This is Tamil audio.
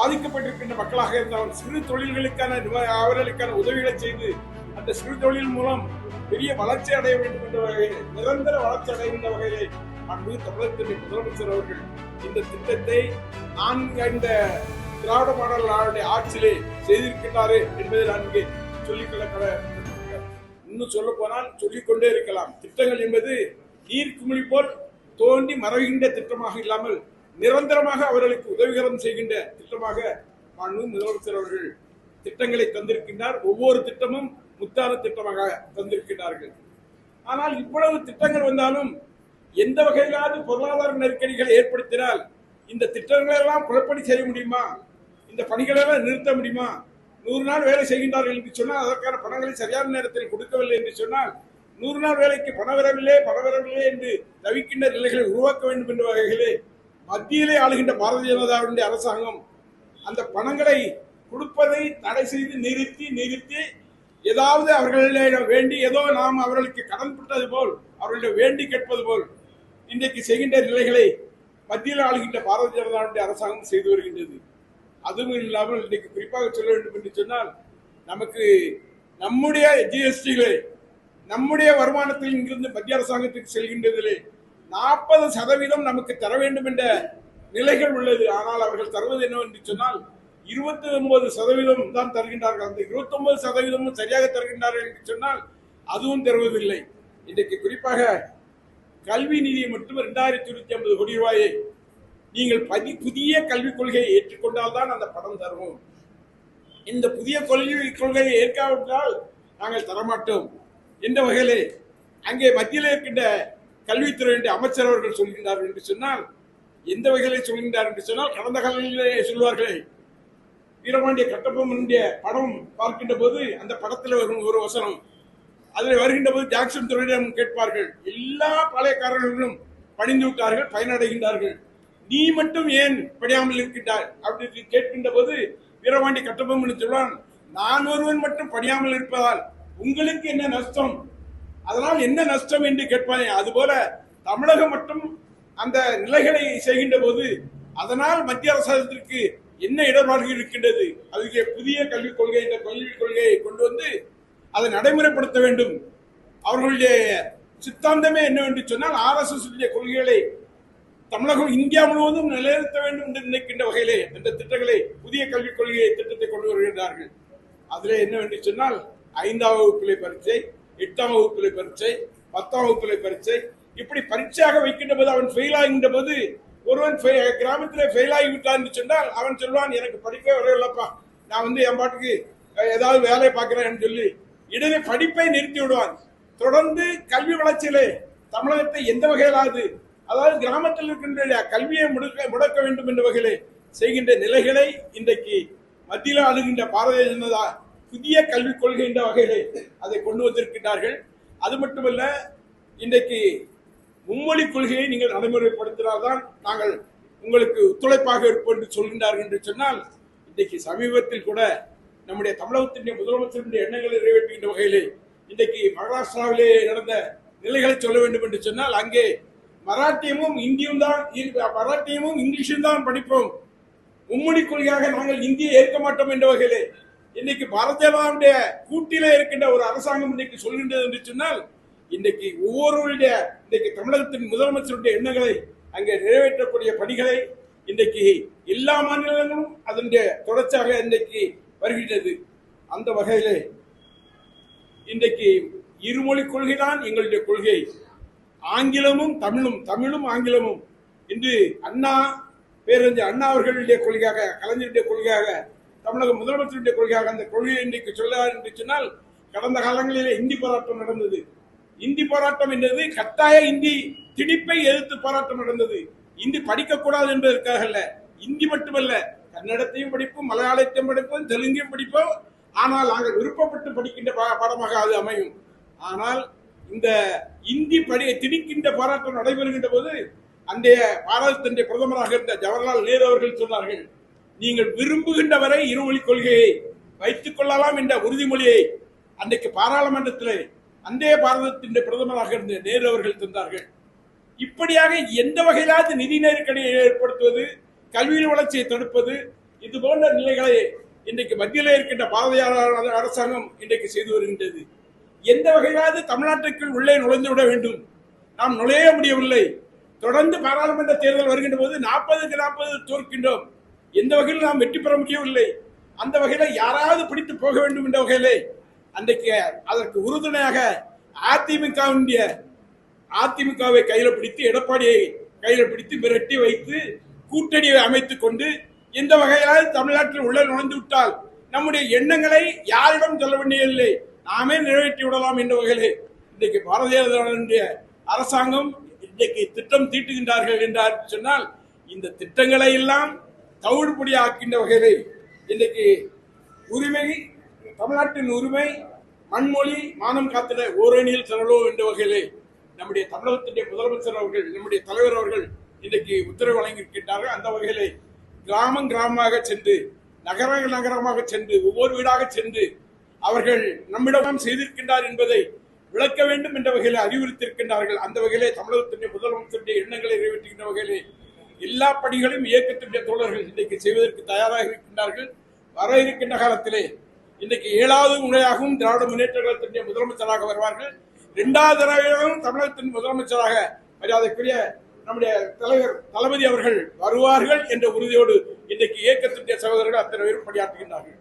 பாதிக்கப்பட்டிருக்கின்ற மக்களாக இருந்தாலும் சிறு தொழில்களுக்கான அவர்களுக்கான உதவிகளை செய்து அந்த சிறு தொழில் மூலம் பெரிய வளர்ச்சி அடைய வேண்டும் என்ற வகையில் நிரந்தர வளர்ச்சி அடைகின்ற வகையிலே அன்பு தமிழகத்தின் முதலமைச்சர் அவர்கள் இந்த திட்டத்தை நான் இந்த திராவிட மாடல் ஆட்சியிலே செய்திருக்கின்றாரு என்பதை நான் இங்கே சொல்லிக்கொள்ள இன்னும் சொல்ல போனால் சொல்லிக்கொண்டே இருக்கலாம். திட்டங்கள் என்பது நீர்க்குமிழி போல் தோண்டி மறைகின்ற திட்டமாக இல்லாமல் நிரந்தரமாக அவர்களுக்கு உதவிகரம் செய்கின்ற திட்டமாக மாண்பு முதலமைச்சர் அவர்கள் திட்டங்களை தந்திருக்கின்றார். ஒவ்வொரு திட்டமும் முத்தான திட்டமாக தந்திருக்கிறார்கள் ஆனால் இவ்வளவு திட்டங்கள் வந்தாலும் எந்த வகையிலாவது பொருளாதார நெருக்கடிகளை ஏற்படுத்தினால் இந்த திட்டங்களை எல்லாம் குழப்படி செய்ய முடியுமா? இந்த பணிகளை எல்லாம் நிறுத்த முடியுமா? நூறு நாள் வேலை செய்கின்றார்கள் என்று சொன்னால் அதற்கான பணங்களை சரியான நேரத்தில் கொடுக்கவில்லை என்று சொன்னால் நூறு நாள் வேலைக்கு பணம் வரவில்லை பணம் வரவில்லை என்று தவிக்கின்ற நிலைகளை உருவாக்க வேண்டும் என்ற வகையிலே மத்தியிலே ஆளுகின்ற பாரதிய ஜனதாவுடைய அரசாங்கம் அந்த பணங்களை கொடுப்பதை தடை செய்து நிறுத்தி நிறுத்தி ஏதாவது அவர்களிடம் வேண்டி ஏதோ நாம் அவர்களுக்கு கடன் பட்டது போல் அவர்களிடம் வேண்டி கேட்பது போல் இன்றைக்கு செய்கின்ற நிலைகளை மத்தியில் ஆளுகின்ற பாரதிய ஜனதாவுடைய அரசாங்கம் செய்து வருகின்றது. அதுவும் இல்லாமல் இன்றைக்கு குறிப்பாக சொல்ல வேண்டும் என்று சொன்னால் நமக்கு நம்முடைய ஜிஎஸ்டிகளை நம்முடைய வருமானத்தில் இங்கிருந்து மத்திய அரசாங்கத்துக்கு செல்கின்றதிலே நாற்பது சதவீதம் நமக்கு தர வேண்டும் என்ற நிலைகள் உள்ளது. ஆனால் அவர்கள் தருவது என்னவென்று சொன்னால் இருபத்தி ஒன்பது சதவீதம் தான் தருகின்றார்கள். அந்த இருபத்தி ஒன்பது சதவீதமும் சரியாக தருகின்றார்கள் என்று சொன்னால் அதுவும் தருவதில்லை. இன்றைக்கு குறிப்பாக கல்வி நிதியை மட்டும் இரண்டாயிரத்தி இருநூத்தி ஐம்பது கோடி ரூபாயை நீங்கள் பதி புதிய கல்விக் கொள்கையை ஏற்றுக்கொண்டால் தான் அந்த பணம் தருவோம். இந்த புதிய கொள்கை கொள்கையை ஏற்காவிட்டால் நாங்கள் தரமாட்டோம். என்ற வகையிலே அங்கே மத்தியில் இருக்கின்ற கல்வித்துறையினுடைய அமைச்சர் அவர்கள் சொல்கின்றார்கள் என்று சொன்னால் எந்த வகையிலே சொல்கின்றார் என்று சொன்னால் கடந்த காலங்களிலே சொல்வார்களே வீரபாண்டிய கட்டபொம்மனுடைய படம் பார்க்கின்ற போது அந்த படத்தில் வரும் ஒரு வசனம். அதில் வருகின்ற போது ஜாக்சன் துறையிடம் கேட்பார்கள் எல்லா பழையக்காரர்களும் பணிந்து விட்டார்கள் பயனடைகின்றார்கள். நீ மட்டும் ஏன் படியாமல் இருக்கின்றாய்? அப்படின்னு கேட்கின்ற போது வீரபாண்டி கட்டபொம்மன் சொல்வான் நான் ஒருவன் மட்டும் படியாமல் இருப்பதால் உங்களுக்கு என்ன நஷ்டம்? அதனால் என்ன நஷ்டம் என்று கேட்பானே? அதுபோல தமிழகம் மட்டும் அந்த நிலைகளை செய்கின்ற போது அதனால் மத்திய அரசாங்கத்திற்கு என்ன இடர்பாடுகள் இருக்கின்றது? அதுக்கு புதிய கல்விக் கொள்கை இந்த கல்விக் கொள்கையை கொண்டு வந்து அதை நடைமுறைப்படுத்த வேண்டும். அவர்களுடைய சித்தாந்தமே என்னவென்று சொன்னால் ஆர்எஸ்எஸ் கொள்கைகளை தமிழகம் இந்தியா முழுவதும் நிலைநிறுத்த வேண்டும் என்று நினைக்கின்ற வகையிலே அந்த திட்டங்களை புதிய கல்விக் கொள்கையை திட்டத்தை கொண்டு வருகின்றார்கள். அதிலே என்னவென்று சொன்னால் ஐந்தாவது வகுப்பிலே பரீட்சை எட்டாம் வகுப்பில் பரீட்சை பத்தாம் வகுப்பில் பரீட்சை. இப்படி பரீட்சையாக வைக்கின்ற போது அவன் ஃபெயில் ஆகின்ற போது ஒருவன் கிராமத்திலே ஃபெயில் ஆகிவிட்டான் என்று சொன்னால் அவன் சொல்வான் எனக்கு படிப்பே வரவில்லைப்பா நான் வந்து என் பாட்டுக்கு ஏதாவது வேலையை பார்க்கிறேன்னு சொல்லி இடையே படிப்பை நிறுத்தி விடுவான். தொடர்ந்து கல்வி வளர்ச்சியிலே தமிழகத்தை எந்த வகையிலாவது அதாவது கிராமத்தில் இருக்கின்ற கல்வியை முடக்க முடக்க வேண்டும் என்ற வகையிலே செய்கின்ற நிலைகளை இன்றைக்கு மத்தியில் ஆளுகின்ற பாரதிய ஜனதா புதிய கல்விக் கொள்கை என்ற வகையிலே அதை கொண்டு வந்திருக்கிறார்கள் அது மட்டுமல்ல இன்றைக்கு மும்மொழி கொள்கையை நீங்கள் நடைமுறைப்படுத்தினால்தான் நாங்கள் உங்களுக்கு ஒத்துழைப்பாக இருப்போம் என்று சொல்கின்றார்கள் என்று சொன்னால் இன்றைக்கு சமீபத்தில் கூட நம்முடைய தமிழகத்தினுடைய முதலமைச்சருடைய எண்ணங்களை நிறைவேற்றுகின்ற வகையிலே இன்றைக்கு மகாராஷ்டிராவிலே நடந்த நிலைகளை சொல்ல வேண்டும் என்று சொன்னால் அங்கே மராட்டியமும் இந்தியும் தான் மராட்டியமும் இங்கிலீஷும் தான் படிப்போம். மும்மொழி கொள்கையாக நாங்கள் இந்தியை ஏற்க மாட்டோம் என்ற வகையிலே இன்னைக்கு பாரதிய ஜனதாவுடைய கூட்டிலே இருக்கின்ற ஒரு அரசாங்கம் இன்னைக்கு சொல்கின்றது என்று சொன்னால் இன்னைக்கு ஒவ்வொருவருடைய இன்னைக்கு தமிழகத்தின் முதலமைச்சருடைய எண்ணங்களை அங்கே நிறைவேற்றக்கூடிய பணிகளை இன்றைக்கு எல்லா மாநிலங்களும் அதனுடைய தொடர்ச்சியாக இன்றைக்கு வருகின்றது. அந்த வகையிலே இன்றைக்கு இருமொழி கொள்கை தான் எங்களுடைய கொள்கை. ஆங்கிலமும் தமிழும் தமிழும் ஆங்கிலமும். இன்று அண்ணா பேரறிஞர் அண்ணா அவர்களுடைய கொள்கையாக கலைஞருடைய கொள்கையாக தமிழக முதலமைச்சருடைய கொள்கையாக அந்த கொள்கையை இன்றைக்கு சொல்லார் என்று சொன்னால் கடந்த காலங்களிலே இந்தி போராட்டம் நடந்தது. இந்தி போராட்டம் என்பது கட்டாய இந்தி திணிப்பை எதிர்த்து போராட்டம் நடந்தது. இந்தி படிக்கக்கூடாது என்பதற்காக அல்ல இந்தி மட்டுமல்ல கன்னடத்தையும் படிப்போம் மலையாளத்தையும் படிப்போம் தெலுங்கையும் படிப்போம். ஆனால் நாங்கள் விருப்பப்பட்டு படிக்கின்ற பாடமாக அது அமையும். ஆனால் இந்த இந்தி படி திணிக்கின்ற போராட்டம் நடைபெறுகின்ற போது அன்றைய பாரதத்தினுடைய பிரதமராக இருந்த ஜவஹர்லால் நேரு அவர்கள் சொன்னார்கள் நீங்கள் விரும்புகின்ற வரை இருமொழி கொள்கையை வைத்துக் கொள்ளலாம் என்ற உறுதிமொழியை அன்றைக்கு பாராளுமன்றத்தில் அன்றைய பாரதத்தின் பிரதமராக இருந்த நேரு அவர்கள் தந்தார்கள். இப்படியாக எந்த வகையிலாவது நிதி நெருக்கடியை ஏற்படுத்துவது கல்வியின் வளர்ச்சியை தடுப்பது இது போன்ற நிலைகளை இன்றைக்கு மத்தியில் இருக்கின்ற பாரதியாளர் அரசாங்கம் இன்றைக்கு செய்து வருகின்றது. எந்த வகையாவது தமிழ்நாட்டுக்குள் உள்ளே நுழைந்து விட வேண்டும். நாம் நுழைய முடியவில்லை. தொடர்ந்து பாராளுமன்ற தேர்தல் வருகின்ற போது நாற்பதுக்கு நாற்பது தோற்கின்றோம். எந்த வகையில் நாம் வெற்றி பெற முடியவில்லை. அந்த வகையில யாராவது பிடித்து போக வேண்டும் என்ற வகையிலே அன்றைக்கு அதற்கு உறுதுணையாக அதிமுகவினுடைய அதிமுகவை கையில பிடித்து எடப்பாடியை கையில பிடித்து மிரட்டி வைத்து கூட்டணியை அமைத்துக் கொண்டு எந்த வகையால் தமிழ்நாட்டில் உள்ள நுழைந்து விட்டால் நம்முடைய எண்ணங்களை யாரிடம் சொல்ல வேண்டியதில்லை நாமே நிறைவேற்றி விடலாம் என்ற வகையிலே இன்றைக்கு பாரதிய ஜனதாவுடைய அரசாங்கம் இன்றைக்கு திட்டம் தீட்டுகின்றார்கள் என்றார். சொன்னால் இந்த திட்டங்களை எல்லாம் தவிடுபடி ஆக்கின்ற வகையிலே இன்றைக்கு உரிமை தமிழ்நாட்டின் உரிமை மண்மொழி மானம் காத்திட ஓரணியில் செல்லோ என்ற வகையிலே நம்முடைய தமிழகத்தினுடைய முதலமைச்சர் அவர்கள் நம்முடைய தலைவர் அவர்கள் இன்றைக்கு உத்தரவு வழங்கியிருக்கின்றார்கள். அந்த வகையிலே கிராமம் கிராமமாக சென்று நகர நகரமாக சென்று ஒவ்வொரு வீடாக சென்று அவர்கள் நம்மிடம் செய்திருக்கின்றார் என்பதை விளக்க வேண்டும் என்ற வகையில் அறிவுறுத்தியிருக்கின்றார்கள். அந்த வகையிலே தமிழகத்தினுடைய முதலமைச்சருடைய எண்ணங்களை நிறைவேற்றுகின்ற வகையிலே எல்லா பணிகளையும் இயக்கத்தினுடைய தோழர்கள் இன்றைக்கு செய்வதற்கு தயாராக இருக்கின்றார்கள். வர இருக்கின்ற காலத்திலே இன்றைக்கு ஏழாவது முறையாகவும் திராவிட முன்னேற்ற கழகத்தினுடைய முதலமைச்சராக வருவார்கள். இரண்டாவது தடவையாகவும் தமிழகத்தின் முதலமைச்சராக மரியாதைக்குரிய நம்முடைய தலைவர் தளபதி அவர்கள் வருவார்கள் என்ற உறுதியோடு இன்றைக்கு இயக்கத்தினுடைய சகோதரர்கள் அத்தனை பேரும் பணியாற்றுகின்றார்கள்.